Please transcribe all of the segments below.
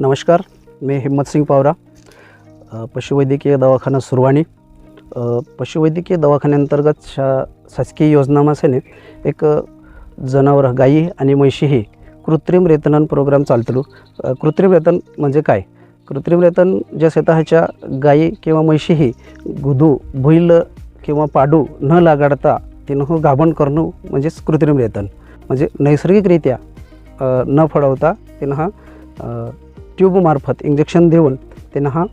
नमस्कार मी हिम्मतसिंग पावरा पशुवैद्यकीय दवाखाना सुरवाणी. पशुवैद्यकीय दवाखान्याअंतर्गत शा शासकीय योजनामासेने एक जनावर गाई गायी आणि म्हशी ही कृत्रिम रेतनन प्रोग्राम चालतलो. कृत्रिम रेतन म्हणजे काय? कृत्रिम रेतन ज्या स्वतःच्या गायी किंवा म्हशी ही गुदू भुईल किंवा पाडू न लागाडता तिनं हो गाभण करणं म्हणजेच कृत्रिम रेतन. म्हणजे नैसर्गिकरित्या न फळवता तिनं हा ट्यूबमार्फत इंजेक्शन देऊन त्यांना हा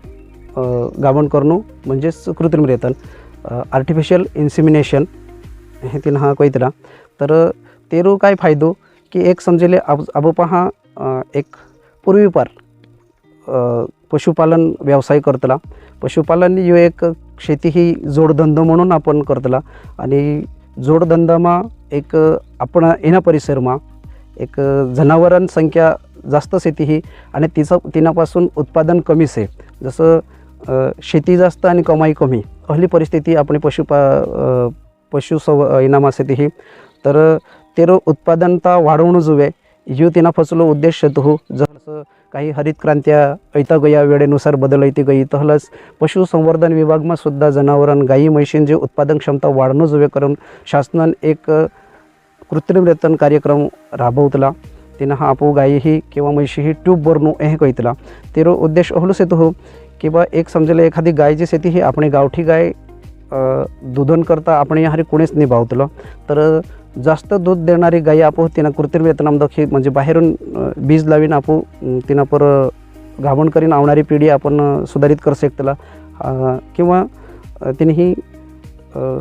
गाभण करणं म्हणजेच कृत्रिम रेतन आर्टिफिशियल इन्सिमिनेशन हे तिनं हा कैतला तर तेरू काय फायदो की एक समजेले अब आबोपा हा एक पूर्वीपार पशुपालन व्यवसाय करतला. पशुपालन ह्यो एक शेती ही जोडधंदो म्हणून आपण करतला आणि जोडधंदामा एक आपण येण्या परिसरमा एक जनावरां संख्या जास्त शेती ही आणि तिचं तिनापासून उत्पादन कमीच आहे. जसं शेती जास्त आणि कमाई कमी पहिली परिस्थिती आपण पशुपा पशुसव इनामा शेती ही. तर तेरो उत्पादनता वाढवणं जुवे ह्यो तिना फसलो उद्देश तो हो. जसं काही हरित क्रांत्या ऐता गया वेळेनुसार बदल ऐती गई तहलच पशुसंवर्धन विभागमा सुद्धा जनावरां गायी म्हशींची उत्पादन क्षमता वाढणं जुवे करून शासनान एक कृत्रिम रेतन कार्यक्रम राबवतला. तिनं हा आपू गायीही किंवा म्हैशीही ट्यूब भरणू हे कळतला तेरो उद्देश अहलूच येतो हो की बा एक समजेल एखादी गायची शेती ही आपण गावठी गाय दुधन करता आपण या हरी कोणीच निभावतलं. तर जास्त दूध देणारी गायी आपो तिनं कृत्रिम वेतनामदखी म्हणजे बाहेरून बीज लावीन आपू तिनं पर घाबण करीन आवणारी पिढी आपण सुधारित करू शकतला. किंवा अ, तिने ही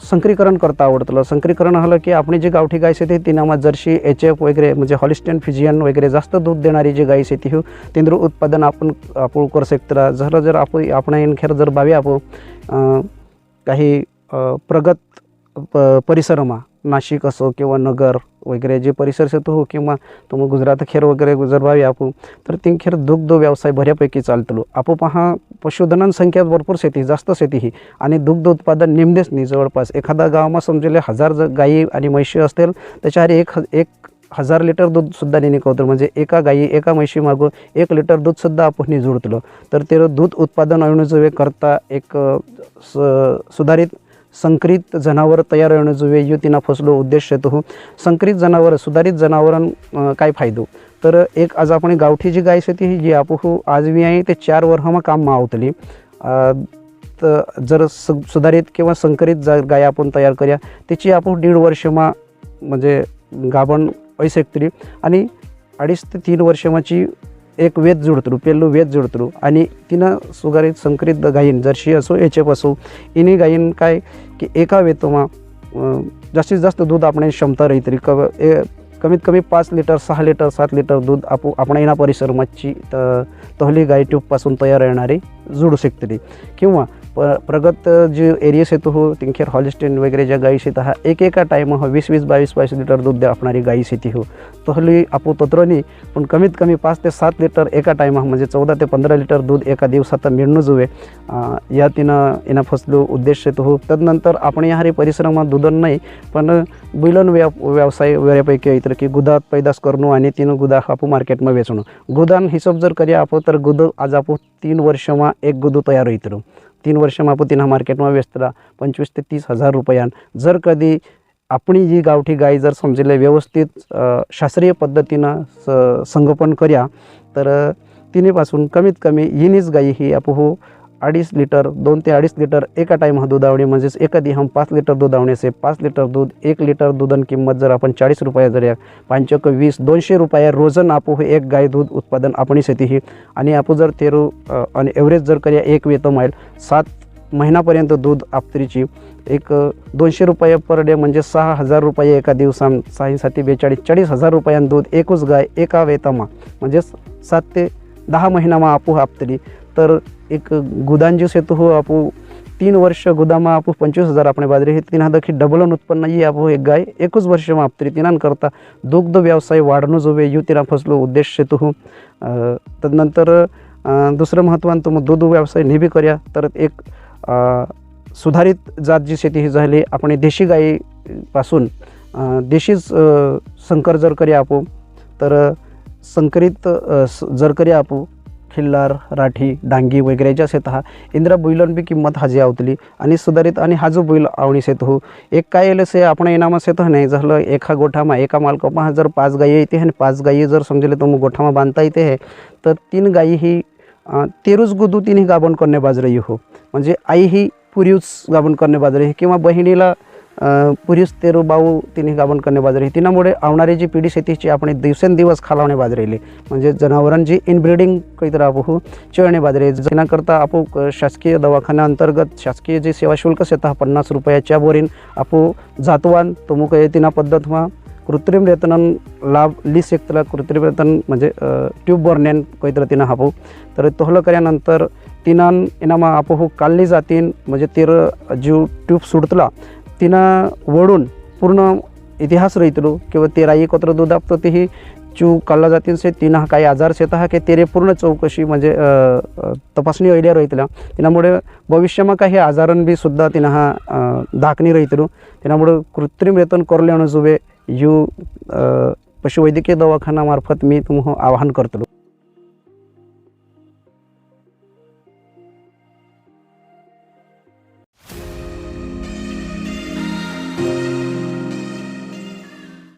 संकरीकरण करता आवडतलं. संकरीकरण आलं की आपण जी गावठी गाय शेती तिनामा जर्शी एच एफ वगैरे म्हणजे हॉलिस्टन फिजियन वगैरे जास्त दूध देणारी जी गाय शेती हो तेंद्र उत्पादन आपण आपण करू शकतला जर जर आपण आपण येईन खेर जर बावी आपण काही प्रगत प परिसरमा नाशिक असो किंवा नगर वगैरे जे परिसर शेतो हो किंवा तुम्ही गुजरात खेर वगैरे जर आपू आपण तर ती खेर दुग्ध व्यवसाय बऱ्यापैकी चालतलो. आपो पहा पशुधनां संख्या भरपूर शेती जास्त शेती ही. आणि दुग्ध उत्पादन निमदेच नाही जवळपास एखादा गावामा समजले हजार जर गायी आणि म्हशी असतील त्याच्यावर एक ह एक हजार लिटर दूधसुद्धा नाही निघवतो म्हणजे एका गायी एका म्हशी मागून एक लिटर दूधसुद्धा आपण नि जोडतलो. तर ते दूध उत्पादन अणुजुवे करता एक स सुधारित संकरित जनावर तयार अणुजुवे यो तिना फसलो उद्देश येतो. हो संकरित जनावर सुधारित जनावरां काय फायदो? तर एक आज आपण गावठी जी गाय शेती ही जी आपू आजवी आहे ते चार वर्षमा काम मावतली तर जर सु सुधारित किंवा संकरित जा गाय आपण तयार करूया त्याची आपण दीड वर्षमा म्हणजे गाभण ऐसकतली आणि अडीच ते तीन वर्षमाची एक वेद जुडतरू पेल्लू वेद जुडतरू. आणि तिनं सुधारित संकरित गायीन जर्शी असो एच एफ असो इनी गायीन काय की एका वेतोमा जास्तीत जास्त दूध आपण क्षमता राहतली क ए कमीत कमी पाच लिटर सहा लिटर सात लिटर दूध आपू आपण येणा मच्छी त तहली गाय ट्यूबपासून तयार येणारी जुडू शकतली किंवा प प्रगत जे एरियस येतो हो तिंखेर हॉलिस्टेन वगैरे ज्या गायी शेत हा एक एका टाईम हा हो, वीस वीस बावीस बावीस लिटर दूध द्या असणारी गायी शेती हो. तहली आपू तत्रोनी पण कमीत कमी पाच ते सात लिटर एका टायमा म्हणजे चौदा ते पंधरा लिटर दूध एका दिवसात मिळणं जुवे. या तिनं येणा फसलो उद्देश येतो हो. तदनंतर आपण या हरी परिसरामध्ये दुधन नाही पण बिलन व्या व्यवसाय वेळेपैकी येतं की गुदात पैदास करणं आणि तिनं गुदा आपू मार्केटमध्ये वेचणं. गुदान हिशोब जर करी आपण तर गुद आज आपू तीन वर्षमा एक गुदू तयार होईतलो तीन वर्षमा आपण तिनं मार्केटमध्ये वेचतला पंचवीस ते तीस हजार रुपयान. जर कधी आपणी जी गावठी गाय जर समजले व्यवस्थित शास्त्रीय पद्धतीनं स संगोपन कर्या तर तिनेपासून कमीत कमी हिनीच गाई ही आपण अडीच लिटर दोन ते अडीच लिटर एका टाईम हा आवणे म्हणजेच एका दिवस पाच लिटर दूध आवण्याचे पाच लिटर दूध एक लिटर दुधन किंमत जर आपण चाळीस रुपया जर या पाचक वीस दोनशे रुपया रोजन आपू हे एक गाय दूध उत्पादन आपण शेती ही. आणि आपू जर तेरू आणि एव्हरेज जर करूया एक वेतो माईल सात महिनापर्यंत दूध आपतरीची. एक दोनशे रुपये पर डे म्हणजे सहा हजार रुपये एका दिवसां सहा साती बेचाळीस चाळीस हजार रुपयां दूध एकूच गाय एका वेतामा. म्हणजेच सात ते दहा महिनामा आपू आपतली तर एक गुदांजी सेतू हो आपू तीन वर्ष गुदामा आप पंचवीस हजार आपण बाजरी हे। तीन हादखी डबलन उत्पन्न ये आप एक गाय एकूच वर्षमा आपतरी तिनांकरता दुग्ध व्यवसाय वाढणं जो वे यू तिना फसलो उद्देश सेतू हो। तदनंतर दुसरं महत्त्वान तुम दूध व्यवसाय नेहमी करूया तर एक सुधारित जात जी शेती ही झाली आपण देशी गायीपासून देशीच संकर जर करी आपू तर संकरित स- जर करी आपू खिल्लार राठी डांगी वगैरेच्या शेत हा इंद्रा बैलन बी किंमत हाजी आवतली आणि सुधारित आणि हाजो बैल आवणी शेत हो एक काय येलं से आपण इनामा शेत नाही झालं एका गोठामा एका मालकामा जर पाच गायी येते आणि पाच गायी जर समजले तर मग गोठामा बांधता येते आहे तर तीन गायी ही तेरूच गुदू तिन्ही गाभण करणे बाजरे हो म्हणजे आई ही पुरीच गाभण करणे बाजरी किंवा बहिणीला अं, तेरू बाऊ तिने गाभण करणे बाजरी. तिनामुळे आवणारी जी पिढी शेतीची आपण दिवसेंदिवस खालावणे बाजरेली म्हणजे जनावरांची इनब्रिडिंग काहीतरी आपू चळणे बाजरे. जेण्याकरता आपू शासकीय दवाखान्या अंतर्गत शासकीय जे सेवा शुल्क शेता पन्नास रुपयाच्या बोरीन आपू जातवान तुमुक तिना पद्धत व्हा कृत्रिम रेतनन लाभ लिस एकतला कृत्रिम रेतन म्हणजे ट्यूब बर्नेन काहीतरी तिनं हापू. तर तोहलं केल्यानंतर तिनान इनामा आपो काल्ली जातीन म्हणजे तिर जीव ट्यूब सुटतला तिनं वळून पूर्ण इतिहास रहितलो किंवा तेरा एकत्र दूध आपतो तेही चू काढला जातीन से तिनं काही आजार शेत हा की तेरे पूर्ण चौकशी म्हणजे तपासणी अयल्या रहितल्या. तिनामुळे भविष्यमा काही आजारण बी सुद्धा तिनं हा अ, दाखणी रहितलो. तिनामुळे कृत्रिम रेतन करले जुवे यू पशुवैद्यकीय दवाखाना दवाखानामार्फत मी तुम आवाहन करतलो.